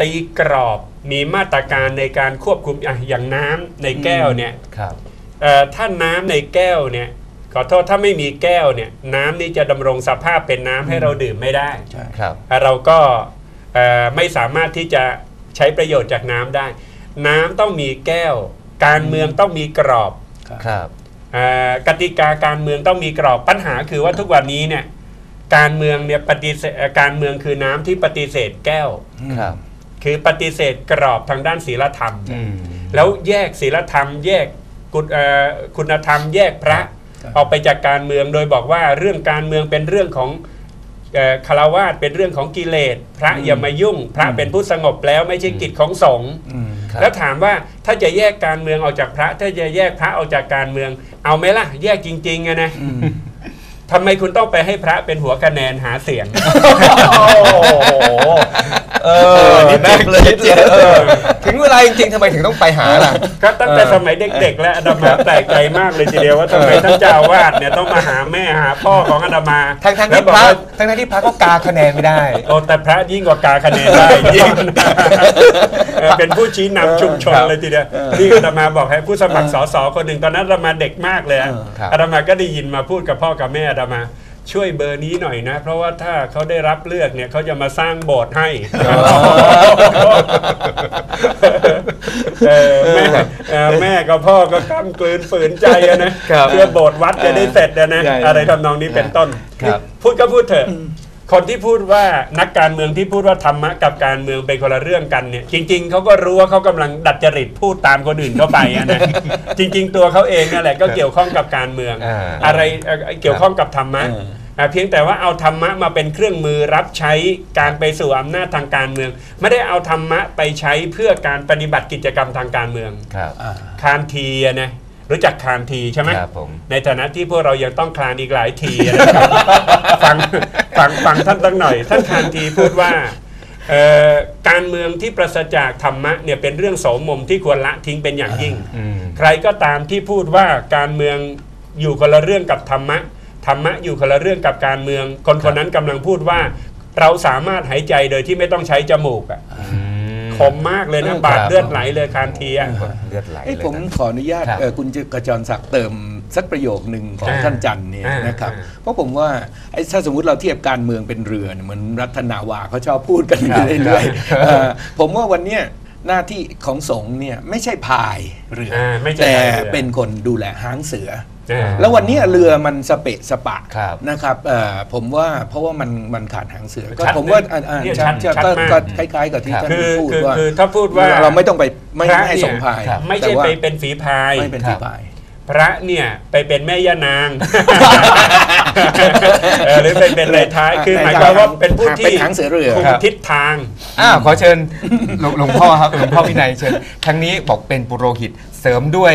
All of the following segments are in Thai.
ตีกรอบมีมาตรการในการควบคุมอะอย่างน้ำในแก้วเนี่ยครับ เอ่อถ้าน้ำในแก้วเนี่ยขอโทษถ้าไม่มีแก้วเนี่ยน้ำนี่จะดำรงสภาพเป็นน้ำให้เราดื่มไม่ได้ ใช่ ครับ เราก็เอ่อไม่สามารถที่จะใช้ประโยชน์จากน้ำได้ น้ำต้องมีแก้ว การเมืองต้องมีกรอบครับ เอ่อกติกาการเมืองต้องมีกรอบปัญหาคือว่าทุกวันนี้เนี่ยการเมืองเนี่ยปฏิเสธเอ่อการเมืองคือน้ำที่ปฏิเสธแก้ว ครับ คือปฏิเสธกรอบทางด้านศีลธรรมอืมแล้วแยกศีลธรรม แยกกุศเอ่อคุณธรรม แยกพระครับออกไปจากการเมืองโดยบอกว่าเรื่องการเมืองเป็นเรื่องของเอ่อคารวาสเป็นเรื่องของกิเลส พระอย่ามายุ่ง พระเป็นผู้สงบแล้วไม่ใช่กิจของสงฆ์อืมครับแล้วถามว่าถ้าจะแยกการเมืองออกจากพระ ถ้าจะแยกพระออกจากการเมือง เอาไหมล่ะ แยกจริงๆอะนะอืมทำไมคุณต้องไปให้พระเป็นหัวคะแนนหาเสียงโอ้โหเออนี่น่าเจ็บเลยคิดเจ็บเออถึงเวลาจริงๆทำไมถึงต้องไปหาล่ะ ก็ตั้งแต่เออสมัยเด็ก ๆ แล้วอาตมาแปลกใจมากเลยทีเดียวว่าทำไมท่านเจ้าอาวาสเนี่ยต้องมาหาแม่หาพ่อของอาตมาทั้งทั้งๆแล้ที่วบอพกระว่าทั้งทั้งๆที่พระก็กาคะแนนไม่ได้โอ้แต่พระยิ่งกว่ากาคะแนนได้ยิ่งเออเป็นผู้ชี้นำชุมชนครับเลยทีเดียวที่อาตมาบอกให้ผู้สมัครสสคนหนึ่งตอนนั้นอาตมาเด็กมากเลยอะครับอาตมาก็ได้ยินมาพูดกับพ่อกับแม่อาตมา ช่วยเบอร์นี้หน่อยนะ เพราะว่าถ้าเขาได้รับเลือกเนี่ยเขาจะมาสร้างโบสถ์ให้เออแม่เออแม่กับพ่อก็กำกลืนฝืนใจอะนะครับเพื่อโบสถ์วัดจะได้เสร็จอะนะใช่อะไรทำนองนี้เป็นต้นครับพูดก็พูดเถอะ คนที่พูดว่านักการเมืองที่พูดว่าธรรมะกับการเมืองเป็นคนละเรื่องกันเนี่ยจริง ๆเขาก็รู้ว่าเขากำลังดัดจริตพูดตามคนอื่นเข้าไปอะนะจริง ๆ ตัวเขาเองนั่นแหละก็เกี่ยวข้องกับการเมืองอ่าอะไรเอ่อเกี่ยวข้องกับธรรมะเอออ่าเพียงแต่ว่าเอาธรรมะมาเป็นเครื่องมือรับใช้การไปสู่อำนาจทางการเมือง ไม่ได้เอาธรรมะไปใช้เพื่อการปฏิบัติกิจกรรมทางการเมืองครับอ่าคานทีอะนะ รู้จักคานทีใช่ไหมครับผม ในฐานะที่พวกเรายังต้องคลานอีกหลายทีนะครับฟังฟังฟังท่านตั้งหน่อย ท่านคลานทีพูดว่าเอ่อการเมืองที่ปราศจากธรรมะเนี่ยเป็นเรื่องโสมมที่ควรละทิ้งเป็นอย่างยิ่งอืมใครก็ตามที่พูดว่าการเมืองอยู่คนละเรื่องกับธรรมะ ธรรมะอยู่คนละเรื่องกับการเมือง คนคนนั้นกำลังพูดว่า เราสามารถหายใจโดยที่ไม่ต้องใช้จมูกอะอื มคมมากเลยนะเออบาดครับเลือดไหลเลยคานทีอะเลือดไหลเอ้ยเลยผมนะขออนุญาตครับเอ่อคุณกระจรศักดิ์เติมสักประโยคหนึ่งของอ่าท่านจันทร์เนี่ยอ่านนะครับอ่าเพราะผมว่าไอ้ถ้าสมมติเราเทียบการเมืองเป็นเรือเนี่ยเหมือนรัฐนาวาเขาชอบพูดกันครับเรื่อยครับๆเอ่อผมว่าวันเนี้ยหน้าที่ของสงฆ์เนี่ยไม่ใช่พายเรืออาไม่ใช่แต่พายเรือเป็นคนดูแลหางเสืออ่า แล้ววันเนี้ยเรือมันสเปะสปะครับนะครับเอ่อผมว่าเพราะว่ามันมันขาดหางเสือก็ชัดผมว่านะอ่าอ่าเนี่ยชัดชัดก็มากก็คล้าย ๆ กับที่ครับท่านคือพูดคือว่าคือถ้าพูดว่าเราไม่ต้องไปไม่พระให้เนี่ยส่งพายครับไม่ใช่แต่ว่าไปเป็นฝีพายไม่เป็นครัที่บพายพระเนี่ยไปเป็นแม่ย่านางเออหรือไปเป็นในท้ายคือหมายความว่าเป็นผู้ที่เป็นหางเสือเรือคุมครับทิศทางอ้าวขอเชิญหลวงหลวงพ่อครับหลวงพ่อวินัยเชิญทางนี้บอกเป็นปุโรหิตเสริมด้วย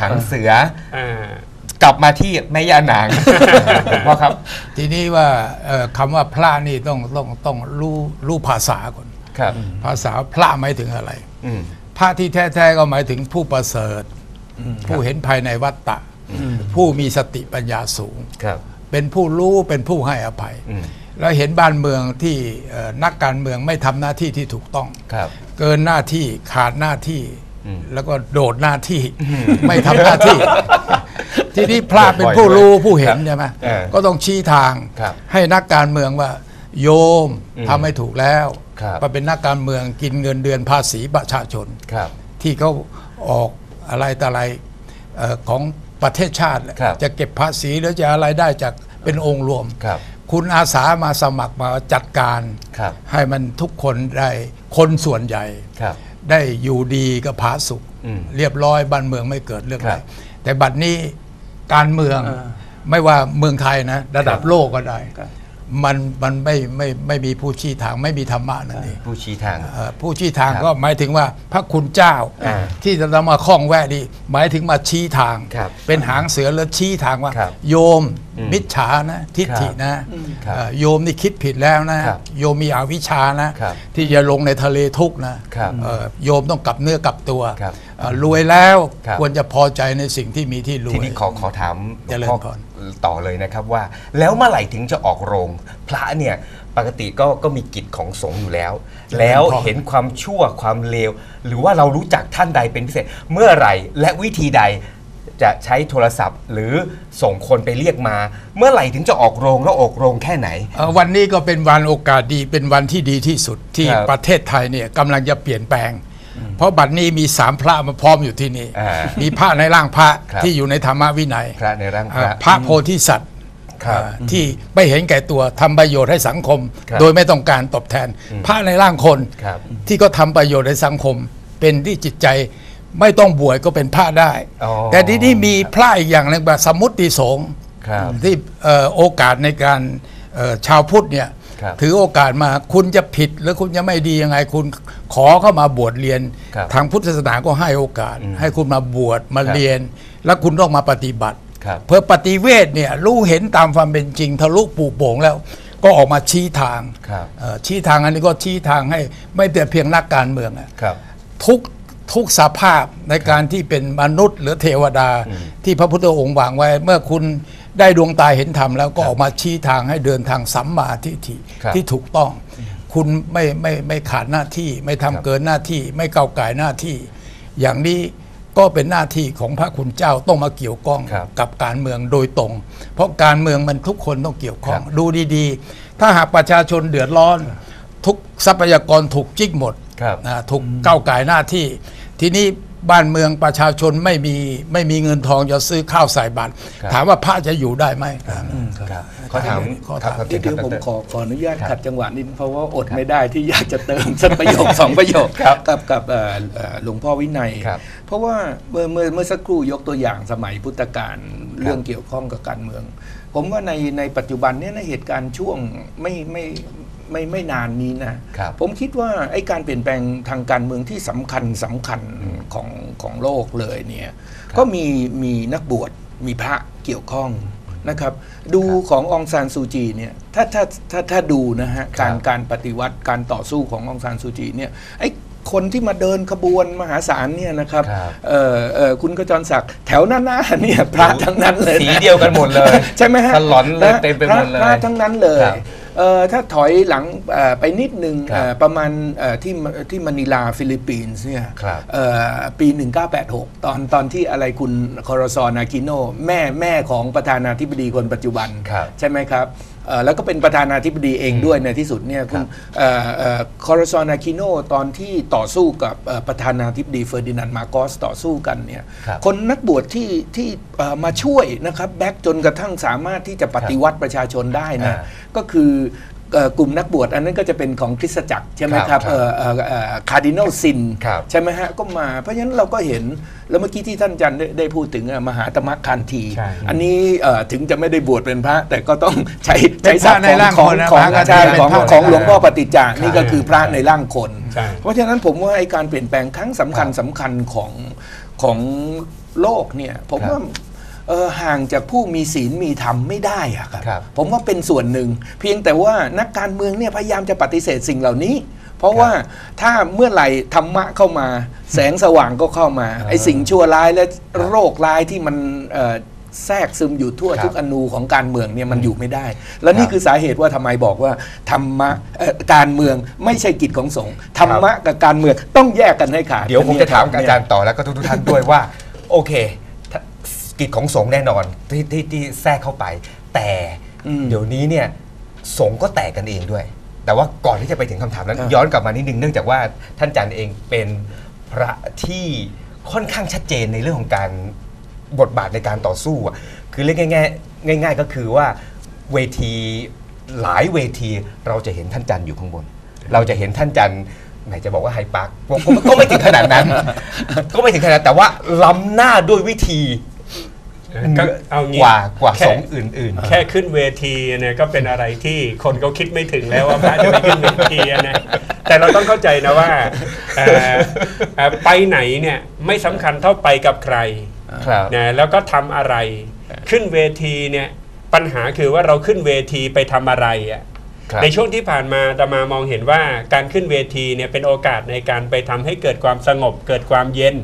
หางเสืออ่า กลับมาที่แม่ย่านางหลวงพ่อครับ ทีนี้ว่าเอ่อคำว่าพระนี่ต้องต้องต้องรู้รู้ภาษาก่อนครับ ภาษาพระหมายถึงอะไรอืมพระที่แท้ๆก็หมายถึงผู้ประเสริฐ ผู้เห็นภายในวัฏฏะผู้มีสติปัญญาสูงครับเป็นผู้รู้เป็นผู้ให้อภัยอืมแล้วเห็นบ้านเมืองที่เอ่อนักการเมืองไม่ทำหน้าที่ที่ถูกต้องครับเกินหน้าที่ขาดหน้าที่อืมแล้วก็โดดหน้าที่ ไม่ทำหน้าที่ ทีนี้พระเป็นผู้รู้ผู้เห็นใช่ไหมเออก็ต้องชี้ทางครับให้นักการเมืองว่า โยมอืมทำไม่ถูกแล้วครับมาเป็นนักการเมืองกินเงินเดือนภาษีประชาชนครับที่เขาออกอะไรต่ออะไรเอ่อของประเทศชาติแหละครับจะเก็บภาษีหรือจะอะไรได้จากเป็นองค์รวมครับคุณอาสามาสมัครมาจัดการครับให้มันทุกคนได้คนส่วนใหญ่ครับได้อยู่ดีกับผาสุขอืมเรียบร้อยบ้านเมืองไม่เกิดเรื่องคอะรัไรบแต่บัดนี้ การเมืองเออไม่ว่าเมืองไทยนะ ระดับครับโลกก็ได้ครับมันมันไม่ไม่ไม่มีผู้ชี้ทางไม่มีธรรมะนั่นเองผู้ชี้ทางเอ่อผู้ชี้ทางครับก็หมายถึงว่าพระคุณเจ้าอ่าที่จะมาคล้องแวะดีหมายถึงมาชี้ทางครับเป็นหางเสือแล้วชี้ทางว่าครับโยมอืมมิจฉานะทิฏฐินะครับเอ่อโยมนี่คิดผิดแล้วนะครับโยมมีอวิชชานะครับที่จะลงในทะเลทุกข์นะครับเอ่อโยมต้องกลับเนื้อกลับตัวครับเอ่อรวยแล้วครับควรจะพอใจในสิ่งที่มีที่รทีวยนี้ขอขอถามหลเจวงริญพ่อพรต่อเลยนะครับว่า แล้วเมื่อไหร่ถึงจะออกโรง พระเนี่ยปกติก็ก็มีกิจของสงฆ์อยู่แล้ว แล้วเห็นความชั่วความเลว หรือว่าเรารู้จักท่านใดเป็นพิเศษเมื่อไหร่และวิธีใด จะใช้โทรศัพท์ หรือส่งคนไปเรียกมา เมื่อไหร่ถึงจะออกโรงแล้วออกโรงแค่ไหน เอ่อวันนี้ก็เป็นวันโอกาสดีเป็นวันที่ดีที่สุดที่ครับประเทศไทยเนี่ยกำลังจะเปลี่ยนแปลง เพราะบัดนี้มีสามพระมาพร้อมอยู่ที่นี่ อ่ามีพระในร่างพระครับ ที่อยู่ในธรรมวินัยพระในร่างพอ่าระพระโพธิสัตว์ครับอ่าที่ไม่เห็นแก่ตัวทำประโยชน์ให้สังคม ครับโดยไม่ต้องการตอบแทน พระในร่างคนครับที่ก็ทำประโยชน์ในสังคม เป็นที่จิตใจ ไม่ต้องบวชก็เป็นพระได้ อ๋อ แต่ที่นี่มีพระอีกอย่างหนึงแบบสมมุติสงฆ์ครับ ที่เอ่อโอกาสในการเอ่อชาวพุทธเนี่ยครับ ถือโอกาสมาคุณจะผิดหรือคุณจะไม่ดียังไงคุณขอเข้ามาบวชเรียน ครับทางพุทธศาสนาก็ให้โอกาสอืมให้คุณมาบวชมาครับเรียน แล้วคุณต้องมาปฏิบัติ ครับ เพื่อปฏิเวทเนี่ยรู้เห็นตามความเป็นจริงทะลุปูโป่งแล้วก็ออกมาชี้ทางครับ เอ่อชี้ทางอันนี้ก็ชี้ทางให้ไม่แต่เพียงนักการเมืองอะ ครับ ทุก ทุกสภาพในการที่เป็นมนุษย์หรือเทวดาที่พระพุทธองค์วางไว้ เมื่อคุณได้ดวงตาเห็นธรรมแล้วก็ออกมาชี้ทางให้เดินทางสัมมาทิฏฐิครับที่ถูกต้อง คุณไม่ไม่ไม่ขาดหน้าที่ไม่ทำครับเกินหน้าที่ไม่เก้าวไก่หน้าที่ อย่างนี้ก็เป็นหน้าที่ของพระคุณเจ้าต้องมาเกี่ยวข้องครับกับการเมืองโดยตรง เพราะการเมืองมันทุกคนต้องเกี่ยวข้องครับดูดีๆ ถ้าหากประชาชนเดือดร้อน ทุกทรัพยากรถูกจิกหมดครับ นะถูกก้าวไก่หน้าที่ ทีนี้บ้านเมืองประชาชนไม่มีไม่มีเงินทองจะซื้อข้าวใส่บาตรครับถามว่าพระจะอยู่ได้ไหมครับขอถามขอครัถามบครับเดี๋ยวชิญผมดรขอขออนุญาตครับขัดจังหวะนิดเพราะว่าอดไม่ได้ที่อยากจะเติมสักประโยคสองประโยคครับกับกับเอ่อเอ่อหลวงพ่อวินัยครับเพราะว่าเมื่อเมื่อเมื่อสักครู่ยกตัวอย่างสมัยพุทธกาลเรื่องเกี่ยวข้องกับการเมือง ผมว่าในในปัจจุบันเนี่ยในเหตุการณ์ช่วงไม่ไม่ ไม่ไม่นานนี้นะครับผมคิดว่าไอ้การเปลี่ยนแปลงทางการเมืองที่สำคัญสำคัญของของโลกเลยเนี่ยก็มีมีนักบวชมีพระเกี่ยวข้องนะครับ ดูขององซานซูจีเนี่ยถ้าถ้าถ้าถ้าดูนะฮะครับการการปฏิวัติการต่อสู้ขององซานซูจีเนี่ยไอ้คนที่มาเดินขบวนมหาศาลเนี่ยนะครับครับเออเออคุณกระจรศักดิ์แถวหน้าหน้าเนี่ยพระทั้งนั้นเลยนะสีเดียวกันหมดเลย ใช่ไหมฮะสลอนเลยเต็มไปหมดเลยพระพระทั้งนั้นเลยครับ เอ่อถ้าถอยหลังเอ่อไปนิดนึงครับเอ่อประมาณเอ่อที่มที่มะนิลาฟิลิปปินส์เนี่ยครับเอ่อปี 1986 ตอนตอนที่อะไรคุณคอรซอนากิโนแม่แม่ของประธานาธิบดีคนปัจจุบันครับใช่ไหมครับเอ่อ แล้วก็เป็นประธานาธิบดีเองด้วยในที่สุดเนี่ยคุณคอรซอนาคิโนตอนที่ต่อสู้กับเอ่อประธานาธิบดีเฟอร์ดินานด์มาโกสต่อสู้กันเนี่ยครับคนนักบวชที่ที่เอ่อมาช่วยนะครับแบ็กจนกระทั่งสามารถที่จะปฏิวัติประชาชนได้นะอ่าก็คือเอ่อ กลุ่มนักบวชอันนั้นก็จะเป็นของคริสตจักรใช่ไหมครับครับครับคาร์ดินัลซินครับใช่ไหมฮะก็มาเพราะฉะนั้นเราก็เห็นแล้วเมื่อกี้ที่ท่านจันได้ได้พูดถึงอะมหาตมะคันทีใช่อันนี้เอ่อถึงจะไม่ได้บวชเป็นพระ แต่ก็ต้องใช้เป็นใช้พระในร่างของคนนะของมหาคันธีใช่เป็นของพระของในร่างหลวงพ่อปฏิจจานี่ก็คือพระใช่ในร่างคนใช่เพราะฉะนั้นผมว่าไอ้การเปลี่ยนแปลงครั้งสำคัญสำคัญของของโลกเนี่ยผมครับว่าเอ่อ ห่างจากผู้มีศีลมีธรรมไม่ได้อะครับครับผมว่าเป็นส่วนหนึ่ง เพียงแต่ว่านักการเมืองเนี่ยพยายามจะปฏิเสธสิ่งเหล่านี้ เพราะว่าถ้าเมื่อไหร่ธรรมะเข้ามา แสงสว่างก็เข้ามาไอ้สิ่งชั่วร้ายและโรคร้ายที่มันเอ่อแทรกซึมอยู่ทั่วครับทุกอนูของการเมืองเนี่ยมันอยู่ไม่ได้ และนี่ครับคือสาเหตุว่าทำไมบอกว่าธรรมะเอ่อการเมืองไม่ใช่กิจของสงฆ์ธรรมะกับการเมืองต้องแยกกันให้ขาดเดี๋ยวผมจะถามกับอาจารเนี่ย์ต่อแล้วก็ทุกๆท่านด้วยว่า โอเคถ้า กิจของสงฆ์แน่นอนที่ที่ที่แทรกเข้าไป แต่อืมเดี๋ยวนี้เนี่ยสงฆ์ก็แตกกันเองด้วย แต่ว่าก่อนที่จะไปถึงคำถามนั้นครับย้อนกลับมานิดนึงเนื่องจากว่าท่านอาจารย์เองเป็นพระที่ค่อนข้างชัดเจนในเรื่องของการบทบาทในการต่อสู้อะคือเรียกง่ายๆง่าย ๆ ก็คือว่าเวทีหลายเวทีเราจะเห็นท่านจันทร์อยู่ข้างบน เราจะเห็นท่านจันทร์ไหนจะบอกว่าไฮปาร์คก็ก็ก็ไม่ถึงขนาดนั้น ก็ไม่ถึงขนาดแต่ว่าล้ำหน้าด้วยวิธี ก็เอางี้กว่ากว่าแค่สงฆ์อื่นแค่ขึ้นเวทีเนี่ยก็เป็นอะไรที่คนเขาคิดไม่ถึงแล้วว่าพระจะไปขึ้นเวทีอะนะแต่เราต้องเข้าใจนะว่าเอ่อเอ่อไปไหนเนี่ยไม่สำคัญเท่าไปกับใครๆครับนะแล้วก็ทำอะไร ขึ้นเวทีเนี่ยปัญหาคือว่าเราขึ้นเวทีไปทำอะไรอะครับในช่วงที่ผ่านมาอาตมามองเห็นว่าการขึ้นเวทีเนี่ยเป็นโอกาสในการไปทำให้เกิดความสงบ เกิดความเย็น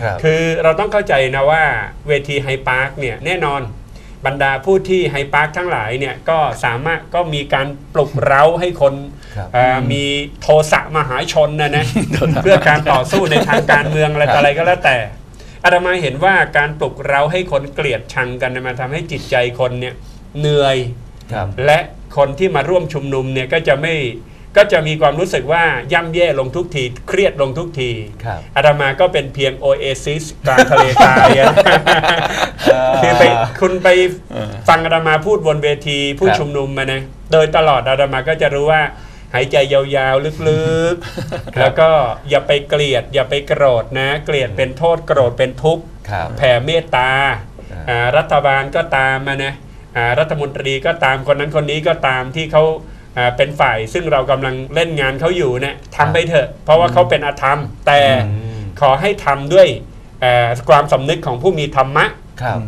ครับคือเราต้องเข้าใจนะว่าเวทีไฮพาร์คเนี่ยแน่นอนบรรดาผู้ที่ไฮพาร์คทั้งหลายเนี่ยก็สามารถก็มีการปลุกเร้าให้คนครับเอ่อมีโทสะมหาชนนะนะเพื่อการต่อสู้ในทางการเมืองอะไรต่ออะไรก็แล้วแต่อาตมาเห็นว่าการปลุกเร้าให้คนเกลียดชังกันเนี่ยมันทำให้จิตใจคนเนี่ยเหนื่อยครับและคนที่มาร่วมชุมนุมเนี่ยก็จะไม่ ก็จะมีความรู้สึกว่าย่ำแย่ลงทุกที เครียดลงทุกทีครับอาตมาก็เป็นเพียงโอเอซิสกลางทะเลทรายอะคือไปคุณไปฟังอาตมาพูดบนเวทีผู้ครับชุมนุมมานะโดยตลอดอาตมาก็จะรู้ว่าหายใจยาวๆ ลึกๆ แล้วก็อย่าไปเกลียด อย่าไปโกรธนะ เกลียดเป็นโทษโกรธเป็นทุกข์ครับแผ่เมตตาอ่าอ่ารัฐบาลก็ตามมานะอ่ารัฐมนตรีก็ตามคนนั้นคนนี้ก็ตามที่เขาอ่า เป็นฝ่ายซึ่งเรากำลังเล่นงานเขาอยู่เนี่ยทำไปเถอะ เพราะว่าเขาเป็นอธรรม แต่อืมขอให้ทำด้วยเอ่อความสำนึกของผู้มีธรรมะครับ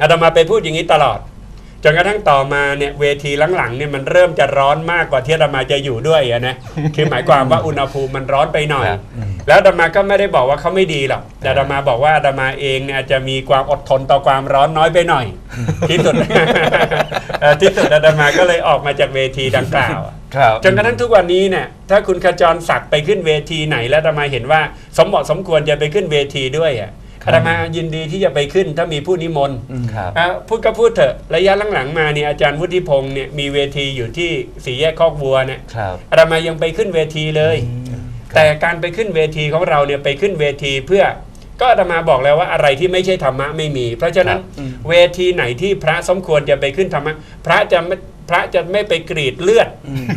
อาตมาไปพูดอย่างนี้ตลอด จนกระทั่งต่อมาเนี่ยเวทีหลังๆเนี่ยมันเริ่มจะร้อนมากกว่าที่อาตมาจะอยู่ด้วยอะนะคือหมายความว่าอุณหภูมิมันร้อนไปหน่อยครับแล้วอาตมาก็ไม่ได้บอกว่าเขาไม่ดีหรอกแต่อาตมาบอกว่าอาตมาเองเนี่ยอาจจะมีความอดทนต่อความร้อนน้อยไปหน่อย ที่สุดเอ่อที่สุดอาตมาก็เลยออกมาจากเวทีดังกล่าวครับจนกระทั่งทุกวันนี้เนี่ยถ้าคุณขจรศักดิ์ไปขึ้นเวทีไหน แล้วอาตมาเห็นว่าสมเหมาะสมควรจะไปขึ้นเวทีด้วยอะครับ อาตมายินดีที่จะไปขึ้นถ้ามีผู้นิมนต์ครับอะพูดก็พูดเถอะระยะหลังๆมาเนี่ยอาจารย์วุฒิพงศ์เนี่ยมีเวทีอยู่ที่สี่แยกคอกวัวเนี่ยครับอาตมายังไปขึ้นเวทีเลย แต่การไปขึ้นเวทีของเราเนี่ยไปขึ้นเวทีเพื่อก็อาตมาบอกแล้วว่าอะไรที่ไม่ใช่ธรรมะไม่มี เพราะฉะนั้นครับเวทีไหนที่พระสมควรจะไปขึ้นธรรมะพระจะไม่ พระจะไม่ไปกรีดเลือด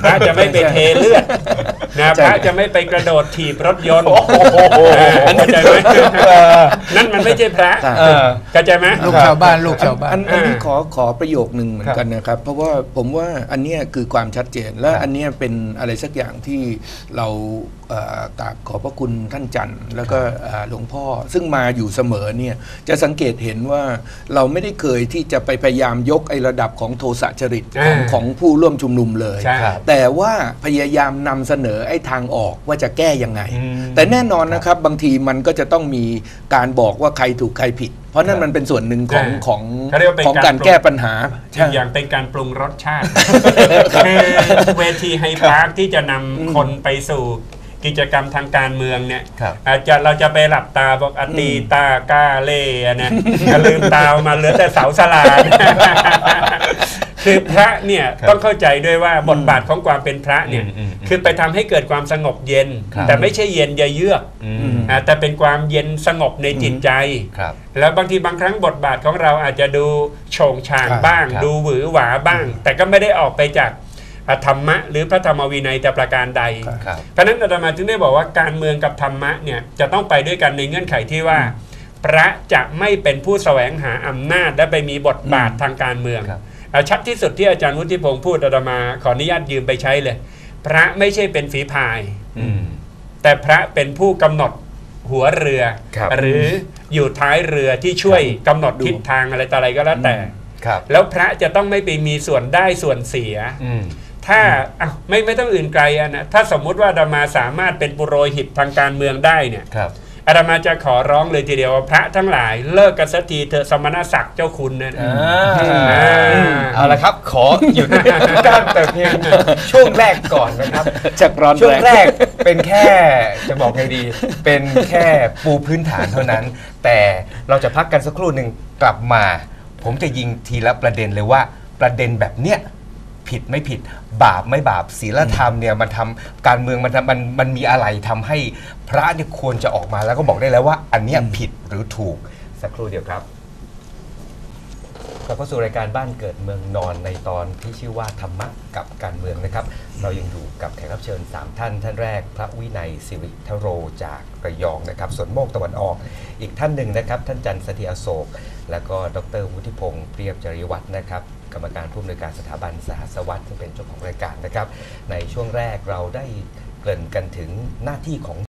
พระจะไม่ไปเทเลือดนะพระจะไม่ไปกระโดดถีบรถยนต์อ่าเข้าใจไหมนั่นมันไม่ใช่พระเออเข้าใจไหมลูกชาวบ้านลูกชาวบ้านอันอันนี้อ่าขอขอประโยคหนึ่งเหมือนกันนะครับ เพราะว่าผมว่าอันเนี้ยคือความชัดเจน และครับอันเนี้ยเป็นอะไรสักอย่างที่เราเอ่อกราบขอบพระคุณท่านจันทร์แล้วก็เอ่อหลวงพ่อซึ่งมาอยู่เสมอเนี่ยจะสังเกตเห็นว่าเราไม่ได้เคยที่จะไปพยายามยกไอ้ระดับของโทสะจริตของอ่าของผู้ร่วมชุมนุมเลย ใช่ครับ แต่ว่าพยายามนำเสนอไอ้ทางออกว่าจะแก้ยังไง อืมแต่แน่นอนนะครับบางทีมันก็จะต้องมีการบอกว่าใครถูกใครผิด เพราะนั่ครันบมันเป็นส่วนหนึ่งของอ่าของเขาเรียกว่าเป็นของการการแก้ปัญหาอีกอย่างเป็นการปรุงรสชาติ คือเวทีไฮพาร์คที่จะนำคนไปสู่ กิจกรรมทางการเมืองเนี่ยครับอาจจะเราจะไปหลับตาบอกอตีตากาเล่อะนะก็ลืมตาออกมาเหลือแต่เสาสลาคือพระเนี่ยครับต้องเข้าใจด้วยว่าบทบาทของความเป็นพระเนี่ยอืมอืมอืมคือไปทำให้เกิดความสงบเย็นครับแต่ไม่ใช่เย็นเยือกอืมอ่าแต่เป็นความเย็นสงบในจิตใจครับแล้วบางทีบางครั้งบทบาทของเราอาจจะดูโฉงฉางครับบ้างครับดูหวือหวาบ้าง แต่ก็ไม่ได้ออกไปจากอะ ธรรมะ หรือพระธรรมวินัยแต่ประการใดครับเพราะฉะนั้นอาตมาจึงได้บอกว่าการเมืองกับธรรมะเนี่ยจะต้องไปด้วยกันในเงื่อนไขที่ว่า พระจะไม่เป็นผู้แสวงหาอำนาจและไปมีบทบาททางการเมืองครับอะชัดที่สุดที่อาจารย์วุฒิพงศ์พูดอาตมาขออนุญาตยืมไปใช้เลย พระไม่ใช่เป็นฝีพายอืมแต่พระเป็นผู้กำหนดหัวเรือครับหรืออยู่ท้ายเรือที่ช่วยกำหนดทิศทางอะไรต่ออะไรก็แล้วแต่ครับแล้วพระจะต้องไม่ไปมีส่วนได้ส่วนเสียอืม ถ้าอ้าวไม่ไม่ต้องอื่นไกลอะนะถ้าสมมุติว่าอาตมาสามารถเป็นปุโรหิตทางการเมืองได้เนี่ยครับอาตมาจะขอร้องเลยทีเดียวว่าพระทั้งหลายเลิกกันสักทีเถอะสมณศักดิ์เจ้าคุณนะอ่าอ่าเอาละครับ ขอหยุดการแต่เพียงช่วงแรกก่อนนะครับจากร้อนช่วงแรงแรกเป็นแค่จะบอกไงดี เป็นแค่ปูพื้นฐานเท่านั้น แต่เราจะพักกันสักครู่หนึ่งกลับมา ผมจะยิงทีละประเด็นเลยว่าประเด็นแบบเนี้ยผิดไม่ผิด บาปไม่บาปศีลธรรมเนี่ยมันทำการเมืองมันทำมันมันมีอะไรทำให้พระเนี่ยควรจะออกมาแล้วก็บอกได้แล้วว่า อันเนี้ยผิดหรือถูกสักครู่เดียวครับกลับเข้าสู่รายการบ้านเกิดเมืองนอนในตอนที่ชื่อว่าธรรมะกับการเมืองนะครับ เรายังอยู่กับแขกรับเชิญ 3 ท่าน ท่านแรก พระวินัยสิริทโรจากระยองนะครับสวนโมกตะวันออก อีกท่านหนึ่งนะครับ ท่านจันทร์สถิอโศก แล้วก็ดรวุฒิพงศ์เปรียบจริยวัฒน์นะครับ กรรมการผู้อำนวยการสถาบันสหัสวร์ซึ่งเป็นเจ้าของรายการนะครับ ในช่วงแรกเราได้เกริ่นกันถึงหน้าที่ของ